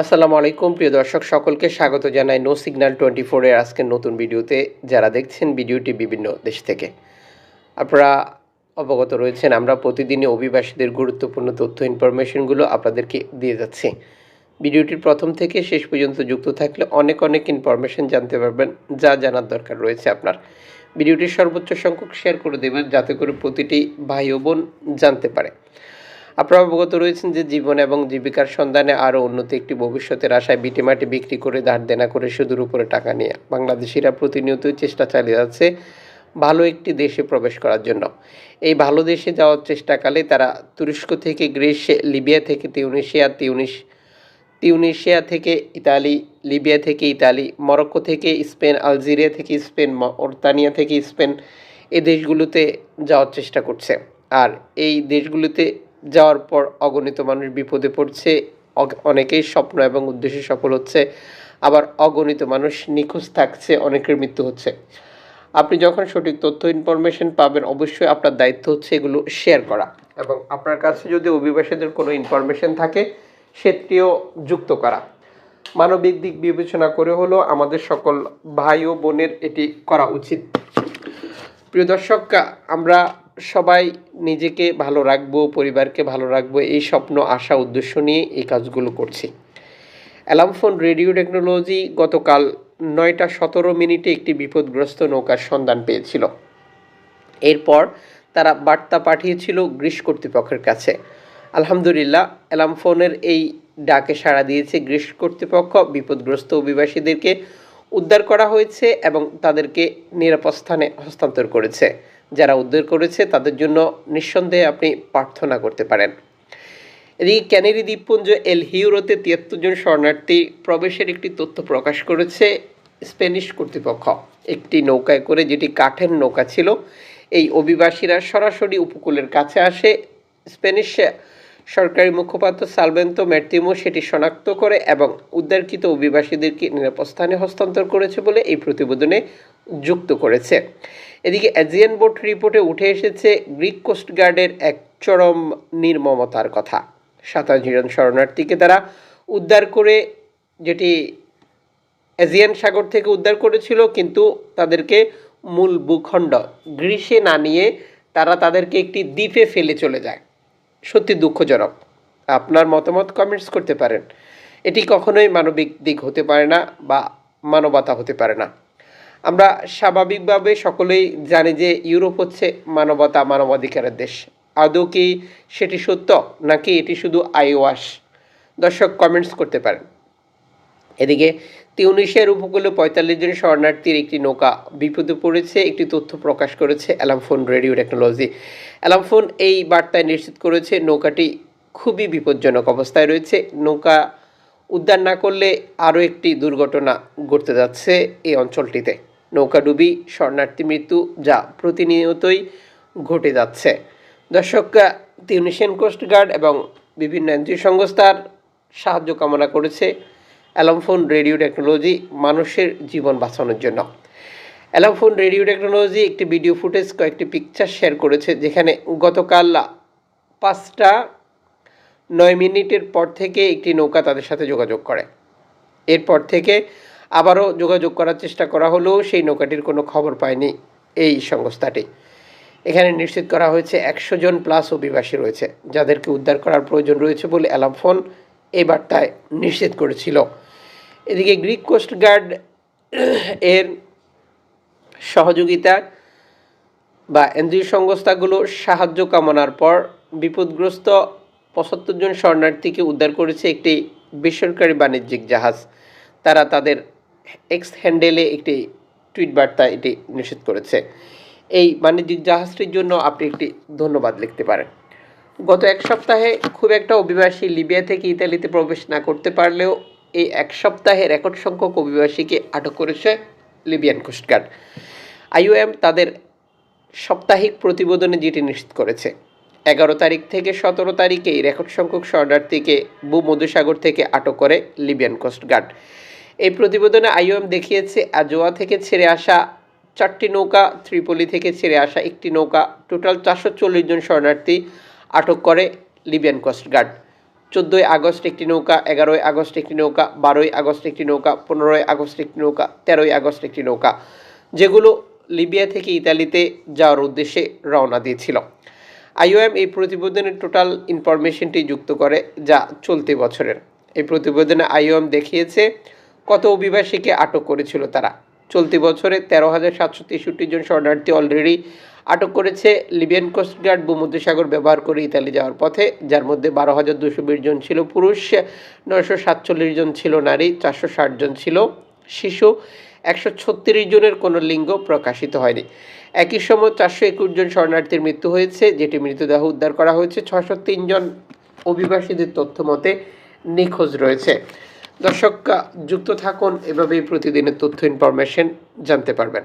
আসসালামু আলাইকুম, প্রিয় দর্শক, সকলকে স্বাগত জানাই নো সিগন্যাল টোয়েন্টি ফোরের আজকের নতুন ভিডিওতে। যারা দেখছেন ভিডিওটি বিভিন্ন দেশ থেকে। আপনারা অবগত রয়েছেন, আমরা প্রতিদিনই অভিবাসীদের গুরুত্বপূর্ণ তথ্য ইনফরমেশনগুলো আপনাদেরকে দিয়ে যাচ্ছি। ভিডিওটির প্রথম থেকে শেষ পর্যন্ত যুক্ত থাকলে অনেক অনেক ইনফরমেশন জানতে পারবেন, যা জানার দরকার রয়েছে আপনার। ভিডিওটির সর্বোচ্চ সংখ্যক শেয়ার করে দেবেন, যাতে করে প্রতিটি ভাই ও বোন জানতে পারে। আপনারা অবগত রয়েছেন যে জীবন এবং জীবিকার সন্ধানে আরও উন্নতি একটি ভবিষ্যতের আশায় বিটিমাটি বিক্রি করে ধার দেনা করে সুদের উপরে টাকা নিয়ে বাংলাদেশিরা প্রতিনিয়তই চেষ্টা চালিয়ে যাচ্ছে ভালো একটি দেশে প্রবেশ করার জন্য। এই ভালো দেশে যাওয়ার চেষ্টাকালে তারা তুরস্ক থেকে গ্রিস, লিবিয়া থেকে তিউনিশিয়া তিউনিস তিউনিশিয়া থেকে ইতালি, লিবিয়া থেকে ইতালি, মরক্কো থেকে স্পেন, আলজেরিয়া থেকে স্পেন মরতানিয়া থেকে স্পেন এই দেশগুলোতে যাওয়ার চেষ্টা করছে। আর এই দেশগুলোতে যাওয়ার পর অগণিত মানুষ বিপদে পড়ছে অনেকেই স্বপ্ন এবং উদ্দেশ্যে সফল হচ্ছে, আবার অগণিত মানুষ নিখোঁজ থাকছে, অনেকের মৃত্যু হচ্ছে। আপনি যখন সঠিক তথ্য ইনফরমেশন পাবেন, অবশ্যই আপনার দায়িত্ব হচ্ছে এগুলো শেয়ার করা এবং আপনার কাছে যদি অভিবাসীদের কোনো ইনফরমেশন থাকে, সেটিও যুক্ত করা। মানবিক দিক বিবেচনা করে হলো আমাদের সকল ভাই ও বোনের এটি করা উচিত। প্রিয় দর্শক, আমরা সবাই নিজেকে ভালো রাখব, পরিবারকে ভালো রাখব, এই স্বপ্ন, আশা, উদ্দেশ্য নিয়ে এই কাজগুলো করছি। অ্যালামফোন রেডিও টেকনোলজি গতকাল নয়টা সতেরো মিনিটে একটি বিপদগ্রস্ত নৌকার সন্ধান পেয়েছিল। এরপর তারা বার্তা পাঠিয়েছিল গ্রিস কর্তৃপক্ষের কাছে। আলহামদুলিল্লাহ অ্যালামফোনের এই ডাকে সাড়া দিয়েছে গ্রিস কর্তৃপক্ষ। বিপদগ্রস্ত অভিবাসীদেরকে উদ্ধার করা হয়েছে এবং তাদেরকে নিরাপদ স্থানে হস্তান্তর করেছে। যারা উদ্ধার করেছে, তাদের জন্য নিঃসন্দেহে আপনি প্রার্থনা করতে পারেন। এদিকে ক্যানেরি দ্বীপপুঞ্জ এল হিউরোতে তিয়াত্তর জন শরণার্থী প্রবেশের একটি তথ্য প্রকাশ করেছে স্প্যানিশ কর্তৃপক্ষ। একটি নৌকায় করে যেটি কাঠের নৌকা ছিল, এই অভিবাসীরা সরাসরি উপকূলের কাছে আসে। স্প্যানিশ সরকারি মুখপাত্র সালভেন্তো ম্যার্তিমো সেটি শনাক্ত করে এবং উদ্ধারকৃত অভিবাসীদেরকে নিরাপদ স্থানে হস্তান্তর করেছে বলে এই প্রতিবেদনে যুক্ত করেছে। এদিকে এজিয়ান বোর্ড রিপোর্টে উঠে এসেছে গ্রিক কোস্টগার্ডের এক চরম নির্মমতার কথা। সাতাশ জন শরণার্থীকে তারা উদ্ধার করে, যেটি এজিয়ান সাগর থেকে উদ্ধার করেছিল, কিন্তু তাদেরকে মূল ভূখণ্ড গ্রীষে না নিয়ে তারা তাদেরকে একটি দ্বীপে ফেলে চলে যায়। সত্যি দুঃখজনক। আপনার মতামত কমেন্টস করতে পারেন। এটি কখনোই মানবিক দিক হতে পারে না বা মানবতা হতে পারে না। আমরা স্বাভাবিকভাবে সকলেই জানি যে ইউরোপ হচ্ছে মানবতা মানবাধিকারের দেশ। আদৌ কি সেটি সত্য নাকি এটি শুধু আইওয়াস? দর্শক কমেন্টস করতে পারেন। এদিকে তিউনিশিয়ার উপকূলে পঁয়তাল্লিশ জন শরণার্থীর একটি নৌকা বিপদে পড়েছে, একটি তথ্য প্রকাশ করেছে অ্যালামফোন রেডিও টেকনোলজি। অ্যালামফোন এই বার্তায় নিশ্চিত করেছে, নৌকাটি খুবই বিপজ্জনক অবস্থায় রয়েছে। নৌকা উদ্ধার না করলে আরও একটি দুর্ঘটনা ঘটতে যাচ্ছে এই অঞ্চলটিতে। নৌকাডুবি, শরণার্থী মৃত্যু যা প্রতিনিয়তই ঘটে যাচ্ছে। দর্শক তিউনিশিয়ান কোস্টগার্ড এবং বিভিন্ন এনজিও সংস্থার সাহায্য কামনা করেছে অ্যালামফোন রেডিও টেকনোলজি মানুষের জীবন বাঁচানোর জন্য। অ্যালামফোন রেডিও টেকনোলজি একটি ভিডিও ফুটেজ, কয়েকটি পিকচার শেয়ার করেছে, যেখানে গতকাল পাঁচটা নয় মিনিটের পর থেকে একটি নৌকা তাদের সাথে যোগাযোগ করে। এরপর থেকে আবারও যোগাযোগ করার চেষ্টা করা হলেও সেই নৌকাটির কোনো খবর পায়নি এই সংস্থাটি। এখানে নিশ্চিত করা হয়েছে একশো জন প্লাস অভিবাসী রয়েছে, যাদেরকে উদ্ধার করার প্রয়োজন রয়েছে বলে অ্যালামফোন এই বার্তায় নিশ্চিত করেছিল। এদিকে গ্রিক কোস্ট গার্ড এর সহযোগিতা বা এনজিও সংস্থাগুলো সাহায্য কামনার পর বিপদগ্রস্ত পঁচাত্তর জন শরণার্থীকে উদ্ধার করেছে একটি বেসরকারি বাণিজ্যিক জাহাজ। তারা তাদের এক্স হ্যান্ডেলে একটি টুইট বার্তা এটি নিশ্চিত করেছে। এই বাণিজ্যিক জাহাজটির জন্য আপনি একটি ধন্যবাদ লিখতে পারেন। গত এক সপ্তাহে খুব একটা অভিবাসী লিবিয়া থেকে ইতালিতে প্রবেশ না করতে পারলেও এই এক সপ্তাহে রেকর্ড সংখ্যক অভিবাসীকে আটক করেছে লিবিয়ান কোস্টগার্ড। আইওএম তাদের সাপ্তাহিক প্রতিবেদনে যেটি নিশ্চিত করেছে, এগারো তারিখ থেকে সতেরো তারিখে রেকর্ড সংখ্যক শরণার্থীকে ভূমধ্যসাগর থেকে আটক করে লিবিয়ান কোস্টগার্ড। এই প্রতিবেদনে আইওএম দেখিয়েছে, আজোয়া থেকে ছেড়ে আসা চারটি নৌকা, ত্রিপলি থেকে ছেড়ে আসা একটি নৌকা, টোটাল চারশো চল্লিশ জন শরণার্থী আটক করে লিবিয়ান কোস্টগার্ড চোদ্দোই আগস্ট একটি নৌকা, এগারোই আগস্ট একটি নৌকা, বারোই আগস্ট একটি নৌকা, পনেরোই আগস্ট একটি নৌকা, তেরোই আগস্ট একটি নৌকা, যেগুলো লিবিয়া থেকে ইতালিতে যাওয়ার উদ্দেশ্যে রওনা দিয়েছিল। আইওএম এই প্রতিবেদনের টোটাল ইনফরমেশনটি যুক্ত করে, যা চলতি বছরের। এই প্রতিবেদনে আইওএম দেখিয়েছে কত অভিবাসীকে আটক করেছিল তারা? চলতি বছরে তেরো হাজার সাতশো তেষট্টি জন শরণার্থী অলরেডি আটক করেছে। লিবিয়ান কোস্টগার্ড ভূমধ্যসাগর ব্যবহার করে ইতালি যাওয়ার পথে, যার মধ্যে বারো হাজার দুশো বিশ জন ছিল পুরুষ, নয়শো সাতচল্লিশ জন ছিল নারী, চারশো ষাট জন ছিল শিশু, একশো ছত্রিশ জনের কোনো লিঙ্গ প্রকাশিত হয়নি। একই সময় চারশো একুশ জন শরণার্থীর মৃত্যু হয়েছে, যেটি মৃতদেহ উদ্ধার করা হয়েছে। ছশো তিন জন অভিবাসীদের তথ্য মতে নিখোঁজ রয়েছে। দর্শক যুক্ত থাকুন এভাবেই প্রতিদিনের তথ্য ইনফরমেশন জানতে পারবেন।